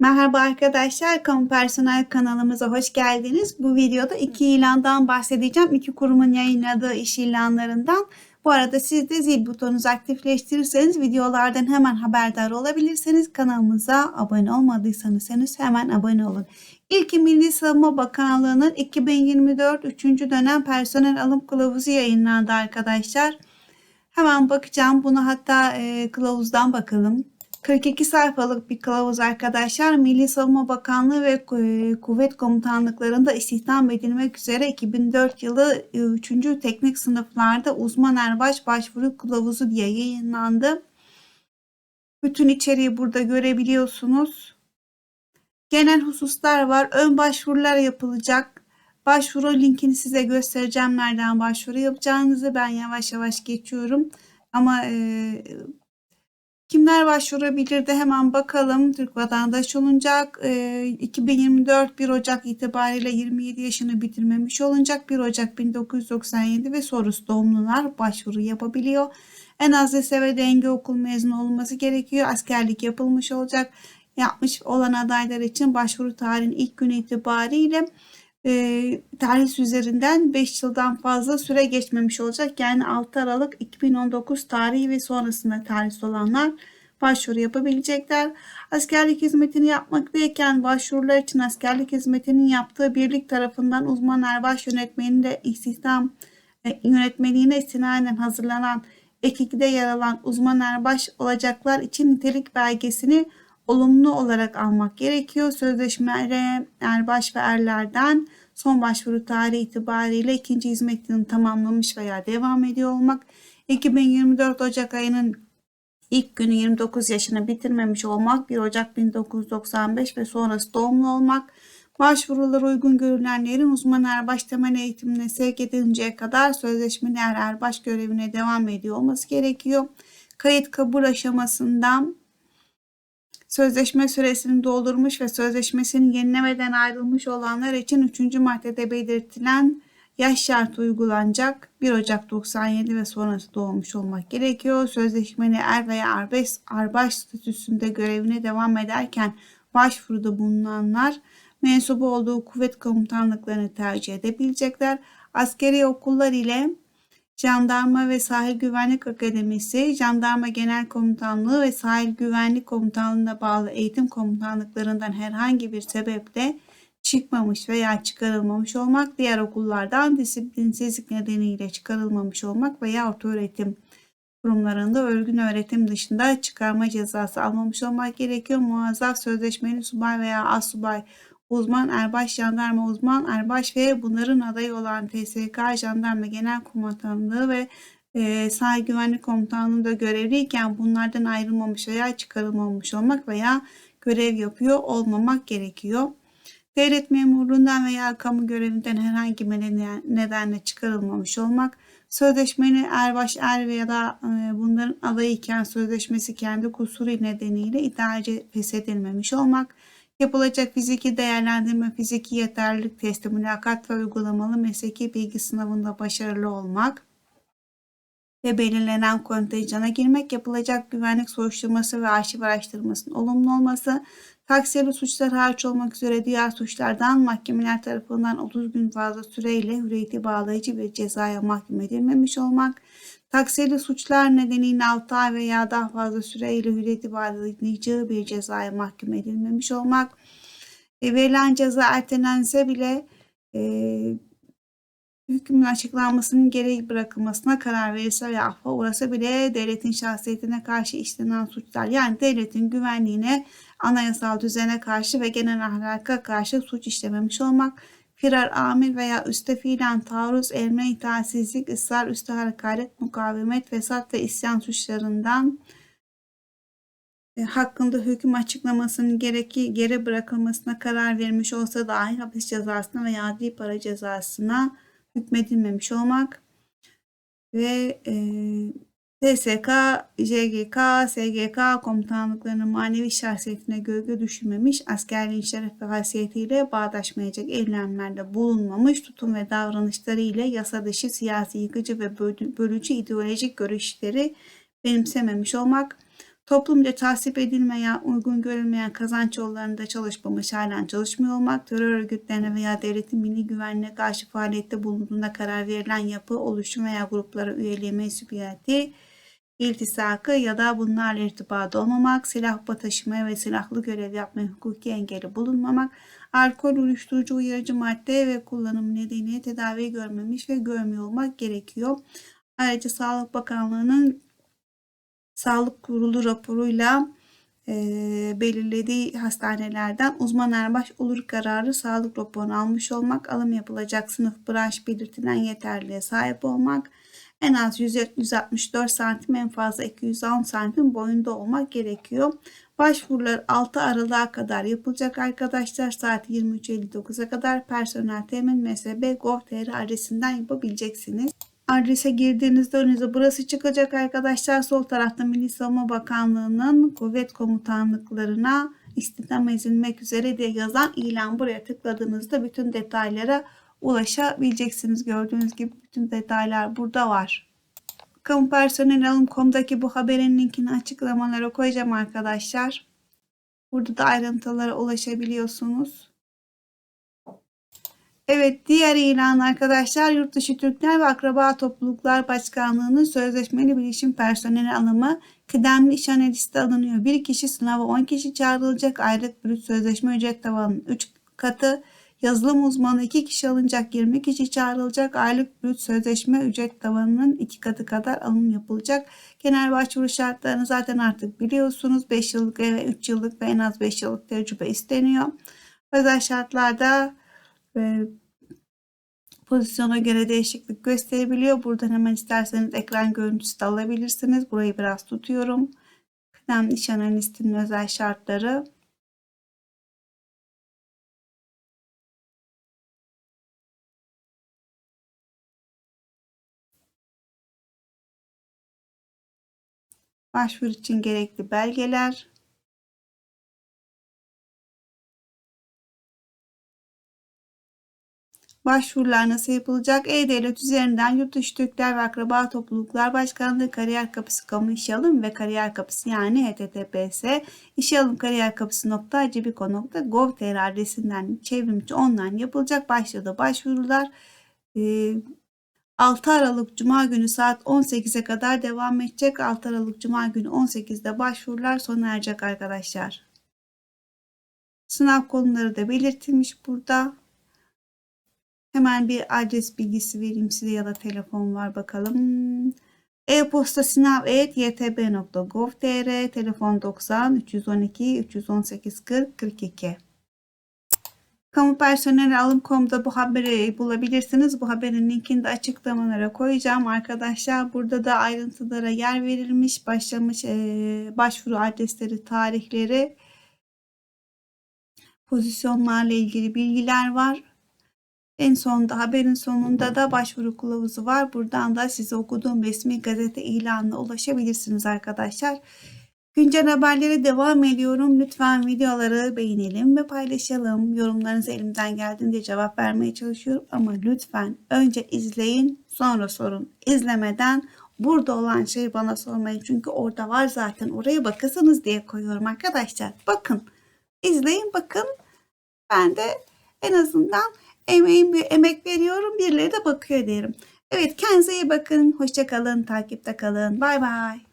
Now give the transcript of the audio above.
Merhaba arkadaşlar, Kamu Personel kanalımıza hoş geldiniz. Bu videoda iki ilandan bahsedeceğim. İki kurumun yayınladığı iş ilanlarından. Bu arada siz de zil butonunuzu aktifleştirirseniz videolardan hemen haberdar olabilirsiniz. Kanalımıza abone olmadıysanız henüz hemen abone olun. İlki Milli Savunma Bakanlığı'nın 2024 3. dönem personel alım kılavuzu yayınlandı arkadaşlar. Hemen bakacağım. Bunu hatta e, kılavuzdan bakalım. 42 sayfalık bir kılavuz arkadaşlar. Milli Savunma Bakanlığı ve e, Kuvvet Komutanlıklarında istihdam edilmek üzere 2004 yılı 3. teknik sınıflarda uzman erbaş başvuru kılavuzu diye yayınlandı. Bütün içeriği burada görebiliyorsunuz. Genel hususlar var. Ön başvurular yapılacak. Başvuru linkini size göstereceğim nereden başvuru yapacağınızı. Ben yavaş yavaş geçiyorum. Ama e, Kimler başvurabilir de hemen bakalım. Türk vatandaşı olacak. E, 2024 1 Ocak itibariyle 27 yaşını bitirmemiş olacak. 1 Ocak 1997 ve sonrası doğumlular başvuru yapabiliyor. En az lise denge okul mezunu olması gerekiyor. Askerlik yapılmış olacak. Yapmış olan adaylar için başvuru tarihin ilk günü itibariyle e, tarih üzerinden 5 yıldan fazla süre geçmemiş olacak. Yani 6 Aralık 2019 tarihi ve sonrasında tarih olanlar başvuru yapabilecekler. Askerlik hizmetini yapmaktayken başvurular için askerlik hizmetinin yaptığı birlik tarafından uzman erbaş yönetmeniyle istihdam e, yönetmeliğine istinaden hazırlanan ekikte yer alan uzman erbaş olacaklar için nitelik belgesini olumlu olarak almak gerekiyor. Sözleşmeli erbaş ve erlerden son başvuru tarihi itibariyle ikinci hizmetini tamamlamış veya devam ediyor olmak 2024 Ocak ayının ilk günü 29 yaşını bitirmemiş olmak, 1 Ocak 1995 ve sonrası doğumlu olmak, başvurular uygun görülenlerin uzman erbaş temel eğitimine sevk edilinceye kadar sözleşmeli er erbaş görevine devam ediyor olması gerekiyor. Kayıt kabul aşamasından sözleşme süresini doldurmuş ve sözleşmesini yenilemeden ayrılmış olanlar için 3. maddede belirtilen yaş şartı uygulanacak. 1 Ocak 97 ve sonrası doğmuş olmak gerekiyor. Sözleşmeli er veya arbes, arbaş statüsünde görevine devam ederken başvuruda bulunanlar mensubu olduğu kuvvet komutanlıklarını tercih edebilecekler. Askeri okullar ile Jandarma ve Sahil Güvenlik Akademisi, Jandarma Genel Komutanlığı ve Sahil Güvenlik Komutanlığı'na bağlı eğitim komutanlıklarından herhangi bir sebeple çıkmamış veya çıkarılmamış olmak, diğer okullardan disiplinsizlik nedeniyle çıkarılmamış olmak veya ortaöğretim kurumlarında örgün öğretim dışında çıkarma cezası almamış olmak gerekiyor. Muazzaf sözleşmeli subay veya asubay uzman erbaş jandarma uzman erbaş ve bunların adayı olan TSK jandarma genel komutanlığı ve e, sahil güvenlik komutanlığında görevliyken bunlardan ayrılmamış veya çıkarılmamış olmak veya görev yapıyor olmamak gerekiyor. Devlet memurluğundan veya kamu görevinden herhangi bir nedenle çıkarılmamış olmak, sözleşmeli erbaş er veya da e, bunların adayıken sözleşmesi kendi kusuru nedeniyle idarece feshedilmemiş olmak, yapılacak fiziki değerlendirme, fiziki yeterlilik testi, mülakat ve uygulamalı mesleki bilgi sınavında başarılı olmak, ve belirlenen kontenjana girmek, yapılacak güvenlik soruşturması ve arşiv araştırmasının olumlu olması, taksiyeli suçlar hariç olmak üzere diğer suçlardan mahkemeler tarafından 30 gün fazla süreyle hürriyeti bağlayıcı bir cezaya mahkum edilmemiş olmak, taksiyeli suçlar nedeniyle 6 ay veya daha fazla süreyle hürriyeti bağlayıcı bir cezaya mahkum edilmemiş olmak, e, verilen ceza ertelense bile e, hükmün açıklanmasının gereği bırakılmasına karar verirse ve affa uğrasa bile devletin şahsiyetine karşı işlenen suçlar yani devletin güvenliğine, anayasal düzene karşı ve genel ahlaka karşı suç işlememiş olmak, firar amir veya üste fiilen taarruz, emre itaatsizlik, ısrar, üste hakaret, mukavemet, fesat ve isyan suçlarından e, hakkında hüküm açıklamasının gereki geri bırakılmasına karar vermiş olsa dahi hapis cezasına veya adli para cezasına hükmedilmemiş olmak ve e, TSK, JGK, SGK komutanlıklarının manevi şahsiyetine gölge düşürmemiş, askerliğin şeref ve haysiyetiyle bağdaşmayacak eylemlerde bulunmamış, tutum ve davranışları ile yasa dışı siyasi yıkıcı ve bölücü ideolojik görüşleri benimsememiş olmak, Toplumca tasvip edilmeyen, uygun görülmeyen kazanç yollarında çalışmamış, halen çalışmıyor olmak, terör örgütlerine veya devletin milli güvenliğine karşı faaliyette bulunduğunda karar verilen yapı, oluşum veya gruplara üyeliğe mensubiyeti, iltisakı ya da bunlarla irtibatı olmamak, silah taşımaya ve silahlı görev yapmaya hukuki engeli bulunmamak, alkol, uyuşturucu, uyarıcı madde ve kullanım nedeniyle tedavi görmemiş ve görmüyor olmak gerekiyor. Ayrıca Sağlık Bakanlığı'nın Sağlık Kurulu raporuyla e, belirlediği hastanelerden uzman erbaş olur kararı sağlık raporunu almış olmak, alım yapılacak sınıf branş belirtilen yeterliğe sahip olmak, en az 164 santim en fazla 210 santim boyunda olmak gerekiyor. Başvurular 6 Aralık'a kadar yapılacak arkadaşlar. Saat 23.59'a kadar personel temin msb gov.tr adresinden yapabileceksiniz. Adrese girdiğinizde önünüze burası çıkacak arkadaşlar. Sol tarafta Milli Savunma Bakanlığı'nın kuvvet komutanlıklarına istihdam edilmek üzere diye yazan ilan buraya tıkladığınızda bütün detaylara ulaşabileceksiniz. Gördüğünüz gibi bütün detaylar burada var. Kamu personel alım.com'daki bu haberin linkini açıklamalara koyacağım arkadaşlar. Burada da ayrıntılara ulaşabiliyorsunuz. Evet diğer ilan arkadaşlar Yurtdışı Türkler ve Akraba Topluluklar Başkanlığı'nın sözleşmeli bilişim personeli alımı kıdemli iş analisti alınıyor. Bir kişi sınava 10 kişi çağrılacak. Aylık brüt sözleşme ücret tavanının 3 katı. Yazılım uzmanı 2 kişi alınacak. 20 kişi çağrılacak. Aylık brüt sözleşme ücret tavanının 2 katı kadar alım yapılacak. Genel başvuru şartlarını zaten artık biliyorsunuz. 5 yıllık ve 3 yıllık ve en az 5 yıllık tecrübe isteniyor. Özel şartlarda ve pozisyona göre değişiklik gösterebiliyor. Buradan hemen isterseniz ekran görüntüsü de alabilirsiniz. Burayı biraz tutuyorum. Kıdemli iş analistinin özel şartları. Başvuru için gerekli belgeler. Başvurular nasıl yapılacak? E-Devlet üzerinden Yurtdışı Türkler ve Akraba Topluluklar Başkanlığı Kariyer Kapısı Kamu İşe Alım ve Kariyer Kapısı yani HTTPS İşe Alım Kariyer Kapısı nokta cebiko.gov.tr adresinden çevrimiçi online yapılacak. Başladı başvurular. E, 6 Aralık Cuma günü saat 18'e kadar devam edecek. 6 Aralık Cuma günü 18'de başvurular sona erecek arkadaşlar. Sınav konuları da belirtilmiş burada. Hemen bir adres bilgisi vereyim size ya da telefon var bakalım. E-posta sınav.ytb.gov.tr Telefon 90 312 318 40 42 Kamu personeli alım.com'da bu haberi bulabilirsiniz. Bu haberin linkini de açıklamalara koyacağım arkadaşlar. Burada da ayrıntılara yer verilmiş. Başlamış e, başvuru adresleri, tarihleri, pozisyonlarla ilgili bilgiler var. En sonunda haberin sonunda da başvuru kılavuzu var. Buradan da size okuduğum resmi gazete ilanına ulaşabilirsiniz arkadaşlar. Güncel haberlere devam ediyorum. Lütfen videoları beğenelim ve paylaşalım. Yorumlarınızı elimden geldiğince cevap vermeye çalışıyorum. Ama lütfen önce izleyin sonra sorun. İzlemeden burada olan şeyi bana sormayın. Çünkü orada var zaten. Oraya bakasınız diye koyuyorum arkadaşlar. Bakın. izleyin bakın. Ben de en azından emeğim emek veriyorum. Birileri de bakıyor derim. Evet kendinize iyi bakın. Hoşça kalın. Takipte kalın. Bay bay.